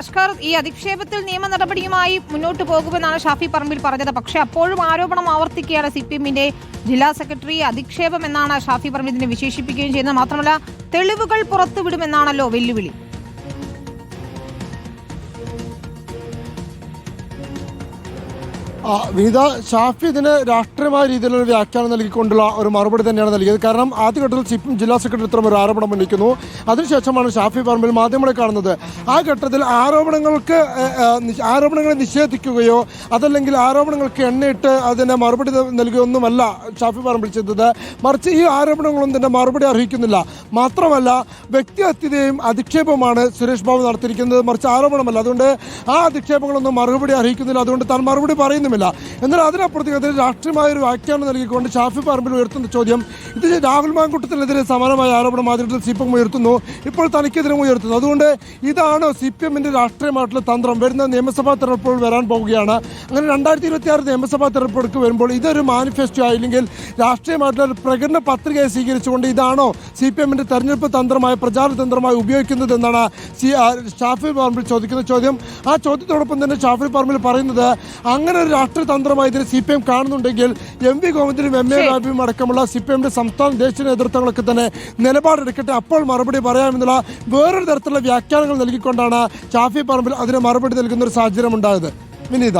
അഷ്കർ ഈ അധിക്ഷേപത്തിൽ നിയമ നടപടിയുമായി മുന്നോട്ട് പോകുമെന്നാണ് ഷാഫി പറമ്പിൽ പറഞ്ഞത്. പക്ഷേ അപ്പോഴും ആരോപണം ആവർത്തിക്കുകയാണ് സി പി എമ്മിന്റെ ജില്ലാ സെക്രട്ടറി. അധിക്ഷേപം എന്നാണ് ഷാഫി പറമ്പിൽ ഇതിനെ വിശേഷിപ്പിക്കുകയും ചെയ്യുന്നത്. മാത്രമല്ല തെളിവുകൾ പുറത്തുവിടുമെന്നാണല്ലോ വെല്ലുവിളി. വിനിത ഷാഫി ഇതിന് രാഷ്ട്രീയമായ രീതിയിലുള്ള വ്യാഖ്യാനം നൽകിക്കൊണ്ടുള്ള ഒരു മറുപടി തന്നെയാണ് നൽകിയത്. കാരണം ആദ്യഘട്ടത്തിൽ സിപിഎം ജില്ലാ സെക്രട്ടറി ഇത്തരം ഒരു ആരോപണം ഉന്നയിക്കുന്നു. അതിനുശേഷമാണ് ഷാഫി പറമ്പിൽ മാധ്യമങ്ങളെ കാണുന്നത്. ആ ഘട്ടത്തിൽ ആരോപണങ്ങൾക്ക് ആരോപണങ്ങളെ നിഷേധിക്കുകയോ അതല്ലെങ്കിൽ ആരോപണങ്ങൾക്ക് എണ്ണയിട്ട് അതിന് മറുപടി നൽകുകയൊന്നുമല്ല ഷാഫി പറമ്പിൽ ചെയ്തത്. മറിച്ച് ഈ ആരോപണങ്ങളൊന്നും തന്നെ മറുപടി അർഹിക്കുന്നില്ല മാത്രമല്ല വ്യക്തിഹത്യതയും അധിക്ഷേപമാണ് സുരേഷ് ബാബു നടത്തിയിരിക്കുന്നത്. മറിച്ച് ആരോപണമല്ല. അതുകൊണ്ട് ആ അധിക്ഷേപങ്ങളൊന്നും മറുപടി അർഹിക്കുന്നില്ല അതുകൊണ്ട് താൻ മറുപടി പറയുന്നുമില്ല എന്നാൽ അതിനപ്പുറത്തേക്ക് അതിന് രാഷ്ട്രീയമായ ഒരു വ്യാഖ്യാനം നൽകിക്കൊണ്ട് ഷാഫി പറമ്പിൽ ഉയർത്തുന്ന ചോദ്യം ഇത് രാഹുൽ മാങ്കുട്ടത്തിനെതിരെ സമാനമായ ആരോപണം മാധ്യമത്തിൽ സി പി എം ഉയർത്തുന്നു ഇപ്പോൾ തനിക്കെതിരെ ഉയർത്തുന്നു. അതുകൊണ്ട് ഇതാണ് സി പി എമ്മിന്റെ രാഷ്ട്രീയമായിട്ടുള്ള തന്ത്രം. വരുന്ന നിയമസഭാ തെരഞ്ഞെടുപ്പുകൾ വരാൻ പോവുകയാണ്. അങ്ങനെ രണ്ടായിരത്തി ഇരുപത്തി ആറ് നിയമസഭാ തെരഞ്ഞെടുപ്പ് വരുമ്പോൾ ഇതൊരു മാനിഫെസ്റ്റോ ആയില്ലെങ്കിൽ രാഷ്ട്രീയമായിട്ടുള്ള ഒരു പ്രകടന പത്രികയെ സ്വീകരിച്ചുകൊണ്ട് ഇതാണോ സി പി എമ്മിന്റെ തെരഞ്ഞെടുപ്പ് തന്ത്രമായി പ്രചാരണ തന്ത്രമായി ഉപയോഗിക്കുന്നത് എന്നാണ് സി ഷാഫി പറമ്പിൽ ചോദിക്കുന്ന ചോദ്യം. ആ ചോദ്യത്തോടൊപ്പം തന്നെ ഷാഫി പറമ്പിൽ പറയുന്നത് അങ്ങനെ ഒരു രാഷ്ട്രീയ തന്ത്രമായി ഇതിന് സി പി എം കാണുന്നുണ്ടെങ്കിൽ എം വി ഗോവിന്ദനും എം എ ബാബിയും അടക്കമുള്ള സി പി എമ്മിന്റെ സംസ്ഥാന ദേശീയ നേതൃത്വങ്ങളൊക്കെ തന്നെ നിലപാടെടുക്കട്ടെ. അപ്പോൾ മറുപടി പറയാമെന്നുള്ള വേറൊരു തരത്തിലുള്ള വ്യാഖ്യാനങ്ങൾ നൽകിക്കൊണ്ടാണ് ഷാഫി പറമ്പിൽ അതിന് മറുപടി നൽകുന്ന ഒരു സാഹചര്യം ഉണ്ടായത് വിനീത.